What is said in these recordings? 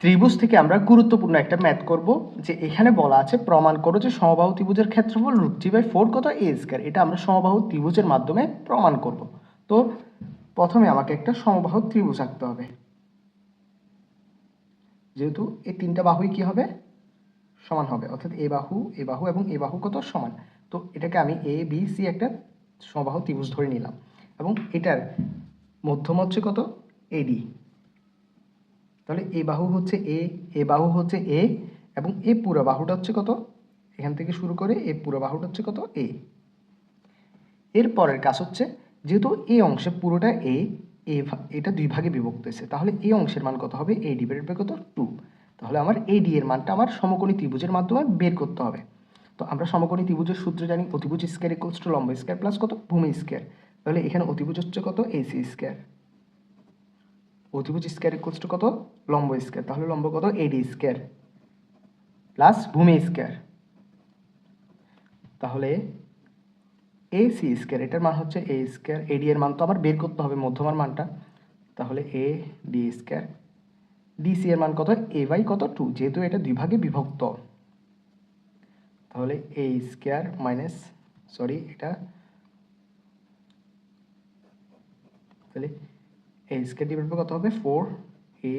ত্রিভুজ থেকে আমরা গুরুত্বপূর্ণ একটা ম্যাথ করব, যে এখানে বলা আছে, প্রমাণ করো যে সমবাহু ত্রিভুজের ক্ষেত্রফল রুট থ্রি বাই ফোর কত এ স্কয়ার এটা আমরা সমবাহু ত্রিভুজের মাধ্যমে প্রমাণ করব। তো প্রথমে আমাকে একটা সমবাহু ত্রিভুজ আঁকতে হবে। যেহেতু এই তিনটা বাহুই কি হবে? সমান হবে। অর্থাৎ এ বাহু এ বাহু এবং এ বাহু কত? সমান। তো এটাকে আমি এ বি সি একটা সমবাহু ত্রিভুজ ধরে নিলাম। এবং এটার মধ্যম হচ্ছে কত? এডি তাহলে এ বাহু হচ্ছে এ এ বাহু হচ্ছে এ, এবং এ পুরো বাহুটা হচ্ছে কত? এখান থেকে শুরু করে এ পুরো বাহুটা হচ্ছে কত? এ। এর পরের কাজ হচ্ছে, যেহেতু এ অংশে পুরোটা এ এ এটা দুই ভাগে বিভক্ত হয়েছে, তাহলে এই অংশের মান কত হবে? এ ডিভাইডেড বাই কত? টু তাহলে আমার এ ডি এর মানটা আমার সমকোণী ত্রিভুজের মাধ্যমে বের করতে হবে। তো আমরা সমকোণী ত্রিভুজের সূত্র জানি, অতিভুজ স্কয়ার ইকুয়ালস টু লম্ব স্কয়ার প্লাস কত? ভূমি স্কয়ার তাহলে এখানে অতিভুজ হচ্ছে কত? এসি স্কয়ার অতিভুজ স্কয়ার ইকুয়ালস টু কত? লম্ব স্কয়ার তাহলে লম্ব কত? এডি স্কয়ার প্লাস ভূমি স্কয়ার তাহলে এ সি স্কয়ার এটার মান হচ্ছে এ স্কয়ার এডি এর মান তো আবার বের করতে হবে মধ্যমার মানটা। তাহলে এ ডি স্কয়ার ডিসি এর মান কত? এ বাই কত? টু যেহেতু এটা দুই ভাগে বিভক্ত। তাহলে এ স্কয়ার মাইনাস সরি এটা তাহলে এ স্কয়ার ডিভাইড বাই কত হবে? ফোর এ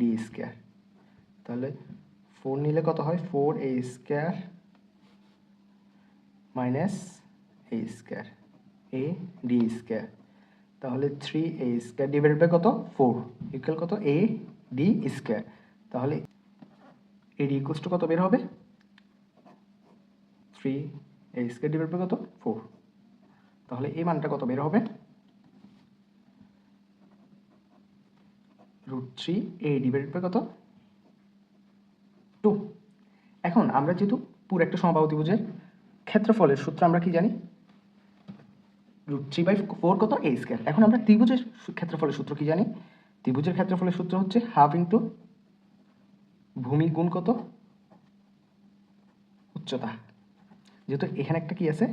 ডি স্কয়ার তাহলে ফোর নিলে কত হয়? Four A square minus A square A D square তাহলে three A square divided by কত? ফোর ইকুয়াল কত? এ ডি স্কয়ার তাহলে এ ডি ইকুয়ালস টু কত বের হবে? Three A square divide by কত? ফোর তাহলে এই মানটা কত বের হবে রুট থ্রি ডিভাইডেড বাই কত? টু এখন আমরা যেহেতু পুরো একটা সমবাহু ত্রিভুজের ক্ষেত্রফলের সূত্র আমরা কি জানি? রুট থ্রি বাই ফোর কত? এ স্কয়ার এখন আমরা ত্রিভুজের ক্ষেত্রফলের সূত্র কি জানি? ত্রিভুজের ক্ষেত্রফলের সূত্র হচ্ছে হাফ ইন্টু ভূমি গুণ কত? উচ্চতা। যেহেতু এখানে একটা কি আছে?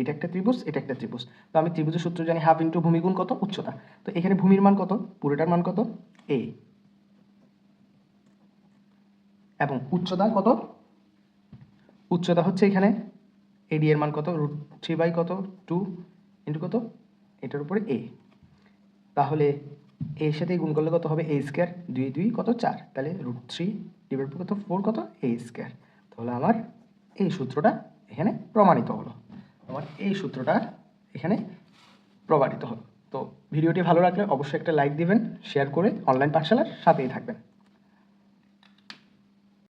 এটা একটা ত্রিভুজ, এটা একটা ত্রিভুজ। তো আমি ত্রিভুজের সূত্র জানি হাফ ইন্টু ভূমি গুণ কত? উচ্চতা। তো এখানে ভূমির মান কত? পুরোটার মান কত? এ এবং উচ্চতা কত? উচ্চতা হচ্ছে এখানে এডি এর মান কত? রুট থ্রি বাই কত? টু ইন্টু কত? এটার উপরে এ তাহলে এর সাথে গুণ করলে কত হবে? এ স্কোয়ার দুই দুই কত? চার। তাহলে রুট থ্রি ডিভাইড কত? ফোর কত? এ স্কোয়ার তাহলে আমার এই সূত্রটা এখানে প্রমাণিত হলো। আমার এই সূত্রটা এখানে প্রমাণিত হলো। তো ভিডিওটি ভালো লাগলে অবশ্যই একটা লাইক দিবেন শেয়ার করে অনলাইন পাঠশালার সাথেই থাকবেন।